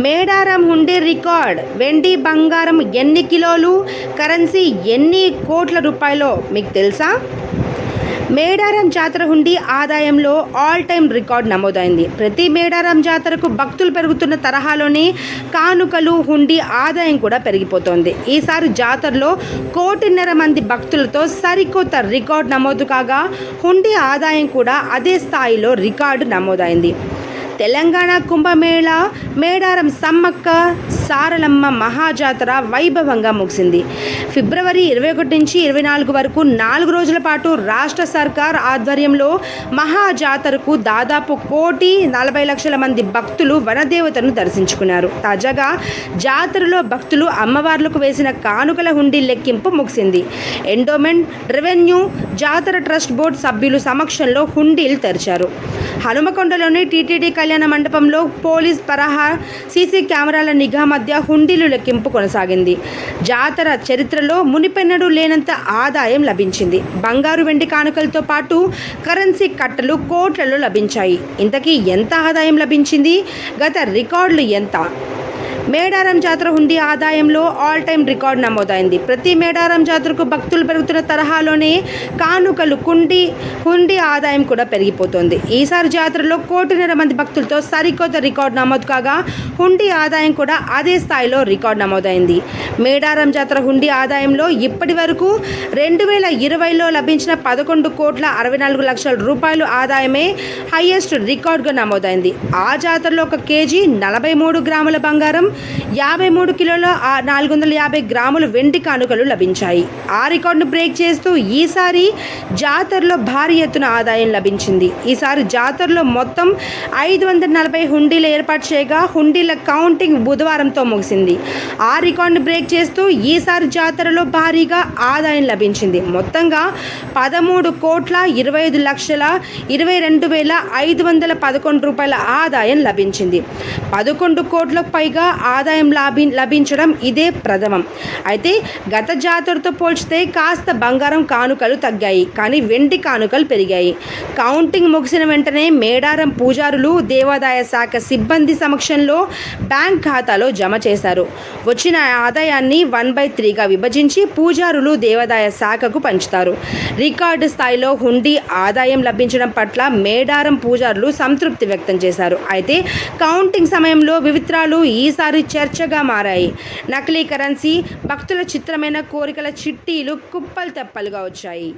మేడారం హుండీ record. వెండి బంగారం ఎన్ని కిలోలు? కరెన్సీ ఎన్ని కోట్ల రూపాయలో? మీకు తెలుసా? మేడారం జాతర హుండీ ఆదాయంలో ఆల్ టైం రికార్డ్ నమోదైంది. ప్రతి మేడారం జాతరకు భక్తులు పెరుగుతున్న తరహాలోనే కానుకలు హుండీ ఆదాయం కూడా పెరిగిపోతోంది. ఈసారి జాతరలో కోటిన్నర మంది భక్తులతో సరికొత్త రికార్డ్ నమోదు కాగా హుండీ ఆదాయం కూడా అదే స్థాయిలో రికార్డు నమోదైంది. తెలంగాణ కుంభమేళ మేడారం సమ్మక్క సారలమ్మ మహాజాతర వైభవంగా ముగిసింది. ఫిబ్రవరి ఇరవై ఒకటి నుంచి ఇరవై నాలుగు వరకు నాలుగు రోజుల పాటు రాష్ట్ర సర్కార్ ఆధ్వర్యంలో మహాజాతరకు దాదాపు కోటి నలభై లక్షల మంది భక్తులు వనదేవతను దర్శించుకున్నారు. తాజాగా జాతరలో భక్తులు అమ్మవార్లకు వేసిన కానుకల హుండీ లెక్కింపు ముగిసింది. Endowment revenue jatara trust board సభ్యులు సమక్షంలో హుండీలు తెరిచారు. హనుమకొండలోని టీటీడీ కళ్యాణ మండపంలో పోలీస్ పరహా సీసీ కెమెరాల నిఘా మధ్య హుండీలు లెక్కింపు కొనసాగింది. జాతర చరిత్రలో మునిపెన్నడూ లేనంత ఆదాయం లభించింది. బంగారు వెండి కానుకలతో పాటు కరెన్సీ కట్టలు కోట్లలో లభించాయి. ఇంతకీ ఎంత ఆదాయం లభించింది? గత రికార్డులు ఎంత? మేడారం జాతర హుండీ ఆదాయంలో ఆల్ టైం రికార్డు నమోదైంది. ప్రతి మేడారం జాతరకు భక్తులు పెరుగుతున్న తరహాలోనే కానుకలు కుండి హుండీ ఆదాయం కూడా పెరిగిపోతుంది. ఈసారి జాతరలో కోటిన్నర మంది భక్తులతో సరికొత్త రికార్డు నమోదు కాగా హుండీ ఆదాయం కూడా అదే స్థాయిలో రికార్డు నమోదైంది. మేడారం జాతర హుండీ ఆదాయంలో ఇప్పటి వరకు రెండు వేల ఇరవైలో లభించిన పదకొండు కోట్ల అరవై నాలుగు లక్షల రూపాయలు ఆదాయమే హైయెస్ట్ రికార్డుగా నమోదైంది. ఆ జాతరలో ఒక కేజీ నలభై మూడు గ్రాముల బంగారం యాభై మూడు కిలోల నాలుగు వందల యాభై గ్రాముల వెండి కానుకలు లభించాయి. ఆ రికార్డును బ్రేక్ చేస్తూ ఈసారి జాతరలో భారీ ఎత్తున ఆదాయం లభించింది. ఈసారి జాతరలో మొత్తం ఐదు వందల నలభై హుండీలు ఏర్పాటు చేయగా హుండీల కౌంటింగ్ బుధవారంతో ముగిసింది. ఆ రికార్డును బ్రేక్ చేస్తూ ఈసారి జాతరలో భారీగా ఆదాయం లభించింది. మొత్తంగా పదమూడు కోట్ల ఇరవై ఐదు లక్షల ఇరవై రెండు వేల ఐదు వందల పదకొండు రూపాయల ఆదాయం లభించింది. పదకొండు కోట్లకు పైగా ఆదాయం లాభి లభించడం ఇదే ప్రథమం. అయితే గత జాతరతో పోల్చితే కాస్త బంగారం కానుకలు తగ్గాయి కానీ వెండి కానుకలు పెరిగాయి. కౌంటింగ్ ముగిసిన వెంటనే మేడారం పూజారులు దేవాదాయ శాఖ సిబ్బంది సమక్షంలో బ్యాంక్ ఖాతాలో జమ చేశారు. వచ్చిన ఆదాయాన్ని వన్ బై త్రీగా విభజించి పూజారులు దేవాదాయ శాఖకు పంచుతారు. రికార్డు స్థాయిలో హుండీ ఆదాయం లభించడం పట్ల మేడారం పూజారులు సంతృప్తి వ్యక్తం చేశారు. అయితే కౌంటింగ్ సమయంలో వివిత్రాలు ఈసారి చర్చగా మారాయి. నకిలీ కరెన్సీ భక్తుల చిత్రమైన కోరికల చిట్టీలు కుప్పలు తెప్పలుగా వచ్చాయి.